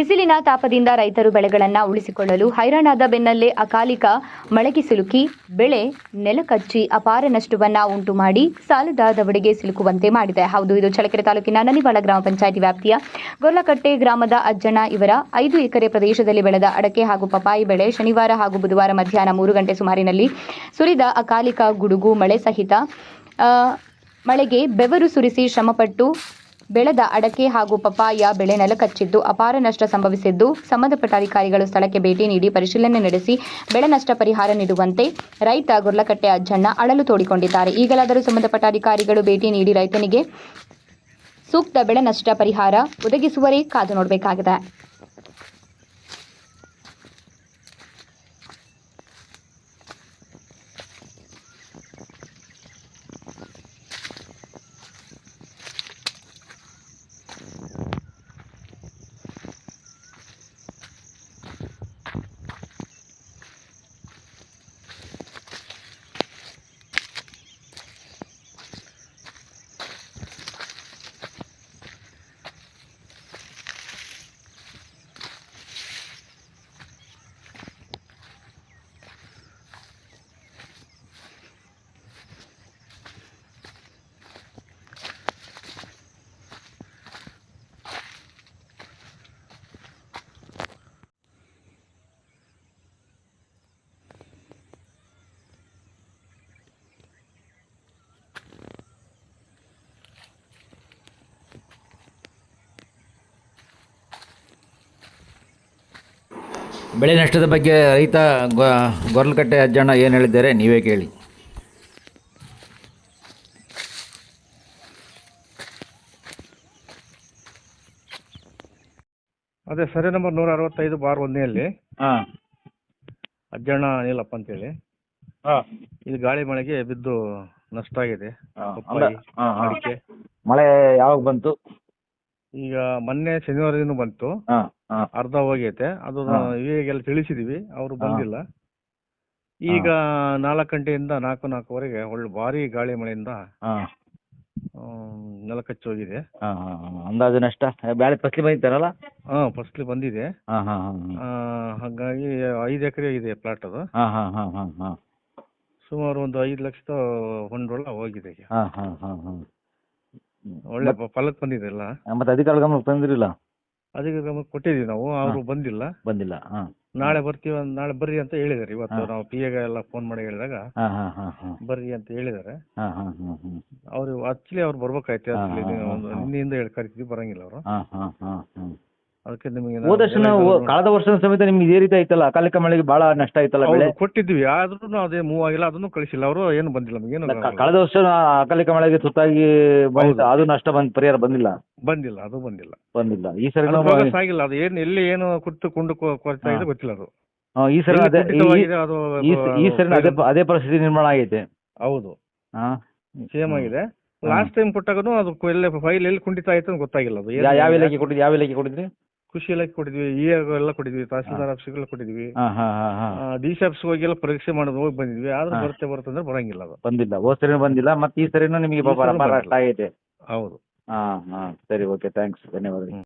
ಬಿಸಿಲಿನ ತಾಪದಿಂದ ರೈತರು ಬೆಳೆಗಳನ್ನು ಉಳಿಸಿಕೊಳ್ಳಲು ಹೈರಾಣಾದ ಬೆನ್ನಲ್ಲೇ ಅಕಾಲಿಕ ಮಳೆಗೆ ಸಿಲುಕಿ, ಬೆಳೆ ನೆಲಕಚ್ಚಿ ಅಪಾರ ನಷ್ಟವನ್ನ ಉಂಟು ಮಾಡಿ ಸಾಲದ ದವಡೆಗೆ ಸಿಲುಕುವಂತೆ ಮಾಡಿದೆ. ಹೌದು, ಇದು ಚಳಕೆರೆ ತಾಲೂಕಿನ ನನಿವಾಳ ಗ್ರಾಮ ಪಂಚಾಯಿತಿ ವ್ಯಾಪ್ತಿಯ ಗೊರ್ಲಕಟ್ಟೆ ಗ್ರಾಮದ ಅಜ್ಜನ ಇವರ ಐದು ಎಕರೆ ಪ್ರದೇಶದಲ್ಲಿ ಬೆಳೆದ ಅಡಕೆ ಹಾಗೂ ಪಪಾಯಿ ಬೆಳೆ ಶನಿವಾರ ಹಾಗೂ ಬುಧವಾರ ಮಧ್ಯಾಹ್ನ ಮೂರು ಗಂಟೆ ಸುಮಾರಿನಲ್ಲಿ ಸುರಿದ ಅಕಾಲಿಕ ಗುಡುಗು, ಮಳೆ ಸಹಿತ ಮಳೆಗೆ ಬೆವರು ಸುರಿಸಿ ಶ್ರಮಪಟ್ಟು ಬೆಳೆದ ಅಡಕೆ ಹಾಗೂ ಪಪ್ಪಾಯ ಬೆಳೆ ನೆಲಕಚ್ಚಿದ್ದು ಅಪಾರ ನಷ್ಟ ಸಂಭವಿಸಿದ್ದು ಸಂಬಂಧಪಟ್ಟ ಅಧಿಕಾರಿಗಳು ಸ್ಥಳಕ್ಕೆ ಭೇಟಿ ನೀಡಿ ಪರಿಶೀಲನೆ ನಡೆಸಿ ಬೆಳೆ ನಷ್ಟ ಪರಿಹಾರ ನೀಡುವಂತೆ ರೈತ ಗುರ್ಲಕಟ್ಟೆ ಅಜ್ಜಣ್ಣ ಅಳಲು ತೋಡಿಕೊಂಡಿದ್ದಾರೆ. ಈಗಲಾದರೂ ಸಂಬಂಧಪಟ್ಟ ಅಧಿಕಾರಿಗಳು ಭೇಟಿ ನೀಡಿ ರೈತನಿಗೆ ಸೂಕ್ತ ಬೆಳೆ ನಷ್ಟ ಪರಿಹಾರ ಒದಗಿಸುವರೇ ಕಾದು ನೋಡಬೇಕಾಗಿದೆ. ಬೆಳೆ ನಷ್ಟದ ಬಗ್ಗೆ ರೈತ ಗೊರಲಕಟ್ಟೆ ಅಜ್ಜಣ್ಣ ಏನು ಹೇಳಿದ್ದಾರೆ ನೀವೇ ಕೇಳಿ. ಅದೇ ಸರಿ ನಂಬರ್ ನೂರ ಅರವತ್ತೈದು ಬಾರ್ ಒಂದನೆಯಲ್ಲಿ ಹಾಂ. ಅಜ್ಜಣ್ಣ ನೀಲಪ್ಪ ಅಂತೇಳಿ. ಹಾಂ. ಇದು ಗಾಳಿ ಮಳೆಗೆ ಬಿದ್ದು ನಷ್ಟ ಆಗಿದೆ. ಪಪ್ಪಾಯಿ, ಅಡಿಕೆ. ಮಳೆ ಯಾವಾಗ ಬಂತು? ಈಗ ಮೊನ್ನೆ ಶನಿವಾರದಿಂದ ಬಂತು. ಹಾಂ. ಅರ್ಧ ಹೋಗೈತೆ. ಅದು. ಇವಾಗೆಲ್ಲ ತಿಳಿಸಿದೀವಿ ಅವರು ಬಂದಿಲ್ಲ. ಈಗ ನಾಲ್ಕು ಗಂಟೆಯಿಂದ ನಾಲ್ಕು ನಾಲ್ಕುವರೆಗೆ ಒಳ್ಳೆ ಭಾರಿ ಗಾಳಿ ಮಳೆಯಿಂದ ನೆಲ ಕಚ್ಚಿ ಹೋಗಿದೆ. ಅಂದಾಜು ನಷ್ಟ? ಬ್ಯಾಳೆ ಫಸ್ಲಿ ಬಂದಿದ್ದಾರಲ್ಲ ಹಾ ಫಸ್ಲಿ ಬಂದಿದೆ. ಹಂಗಾಗಿ ಐದು ಎಕರೆ ಇದೆ ಪ್ಲಾಟ್ ಅದು. ಸುಮಾರು ಒಂದು ಐದು ಲಕ್ಷದ ಬಂಡವಾಳ ಹೋಗಿದೆ ಒಳ್ಳೆ ಫಲಕ್ ಬಂದಿದೆ ಎಲ್ಲ. ಮತ್ತೆ ಅಧಿಕಾರಿಗಳ ಗಮನಕ್ಕೆ ತಂದಿರಲಿಲ್ಲ? ಅದಕ್ಕೆ ಗಮನ ಕೊಟ್ಟಿದ್ದೀವಿ ನಾವು ಅವರು ಬಂದಿಲ್ಲ. ಬಂದಿಲ್ಲ ಹಾಂ. ನಾಳೆ ಬರ್ತೀವಿ ನಾಳೆ ಬರ್ರಿ ಅಂತ ಹೇಳಿದಾರೆ ಇವತ್ತು ನಾವು ಪಿ ಎಗ ಎಲ್ಲ ಫೋನ್ ಮಾಡಿ ಹೇಳಿದಾಗ. ಹಾಂ ಹಾಂ ಹಾಂ ಹಾಂ. ಬರ್ರಿ ಅಂತ ಹೇಳಿದಾರೆ ಹಾ ಹಾ ಹಾಂ ಹಾಂ. ಅವರು ಆಕ್ಚುಲಿ ಅವ್ರು ಬರ್ಬೇಕಾಯ್ತು ಹಾ, actually ಹಾ, ಹಾ, ಒಂದು ಹಾ. ನಿನ್ನೆಯಿಂದ ಹೇಳಿ ಕರಿತಿದ್ವಿ ಬರಂಗಿಲ್ಲ ಅವರು. ಹಾಂ ಹಾಂ ಹಾಂ ಹಾಂ. ಅದಕ್ಕೆ ನಿಮಗೆ ಹೋದ ವರ್ಷ ನಾವು ಕಳೆದ ವರ್ಷದ ಸಮೇತ ನಿಮ್ಗೆ ಇದೇ ರೀತಿ ಆಯ್ತಲ್ಲ? ಅಕಾಲಿಕ ಮಳೆಗೆ ಬಹಳ ನಷ್ಟ ಆಯ್ತಲ್ಲ ಬೆಳೆ? ಕೊಟ್ಟಿದ್ವಿ ಆದ್ರೂ ಅದೇ ಮೂವ್ ಆಗಿಲ್ಲ ಅದನ್ನು ಕಳಿಸಿಲ್ಲ. ಅವರು ಏನು ಬಂದಿಲ್ಲ ನಮಗೆ ಏನು ಕ- ಕಳೆದ ವರ್ಷ ಅಕಾಲಿಕ ಮಳೆಗೆ ತುತ್ತಾಗಿ ಬಂದಿತ್ತು, ಅದು ನಷ್ಟ ಬಂದ್ ಪರಿಹಾರ ಬಂದಿಲ್ಲ? ಬಂದಿಲ್ಲ ಅದು ಬಂದಿಲ್ಲ. ಬಂದಿಲ್ಲ. ಈ ಸರಿ ಅದು ನಾವು progress ಆಗಿಲ್ಲ. ಅದು ಏನು ಎಲ್ಲಿ ಏನು ಕುತ್ತು ಕೊಂಡು ಕೊರತೆ ಆಗಿದೆ ಗೊತ್ತಿಲ್ಲ ಅದು. ಈ ಸರಿ ಎಲ್ಲಿ ಅದೇ ಈ- ಕುಂಠಿತವಾಗಿದೆ ಅದು ಈ ಸ- ಈ ಸರಿ ಅದೇ ಪ- ಅದೇ ಪರಿಸ್ಥಿತಿ ನಿರ್ಮಾಣ ಆಗೈತೆ. ಹೌದು. ಹಾ. ಸೇಮ್ ಆಗಿದೆ. ಲಾಸ್ಟ್ ಟೈಮ್ ಕೊಟ್ಟಾಗನು ಅದು ಎಲ್ಲ ಫೈಲ್ ಎಲ್ಲಿ ಕುಂಠಿತ ಆಯ್ತು ಅಂತ ಗೊತ್ತಾಗಿಲ್ಲ ಅದು. ಏನು ಯಾವ ಇಲಾಖೆ ಕೊಟ್ಟಿದ್ರಿ ಯಾವ ಇಲಾಖೆ ಕೊಟ್ಟಿದ್ರಿ? ಕೃಷಿ ಇಲಾಖೆ ಕೊಟ್ಟಿದ್ವಿ. ಇ ಎಲ್ಲ ಕೊಟ್ಟಿದ್ವಿ. ತಹಸೀಲ್ದಾರ್ ಆಫೀಸ್ಗೆಲ್ಲ ಕೊಟ್ಟಿದ್ವಿ. ಹಾ ಹಾ ಹಾ ಹಾ. ಡಿ ಸಿ ಆಫೀಸ್ ಹೋಗಿ ಎಲ್ಲ ಪರೀಕ್ಷೆ ಮಾಡೋದು ಹೋಗಿ ಬಂದಿದ್ವಿ. ಆದ್ರೂ ಬರುತ್ತೆ ಬರುತ್ತೆ ಅಂದ್ರೆ ಬರಂಗಿಲ್ಲ ಅದು. ಬಂದಿಲ್ಲ. ಹೋದ ಸರಿನೂ ಬಂದಿಲ್ಲ. ಮತ್ತೆ ಈ ಸರಿನೂ ನಿಮಗೆ ಪಾಪ ಆಗೈತೆ ಹೌದು. ಹಾ ಹಾ. ಸರಿ ಓಕೆ ಥ್ಯಾಂಕ್ಸ್ ಧನ್ಯವಾದಗಳು.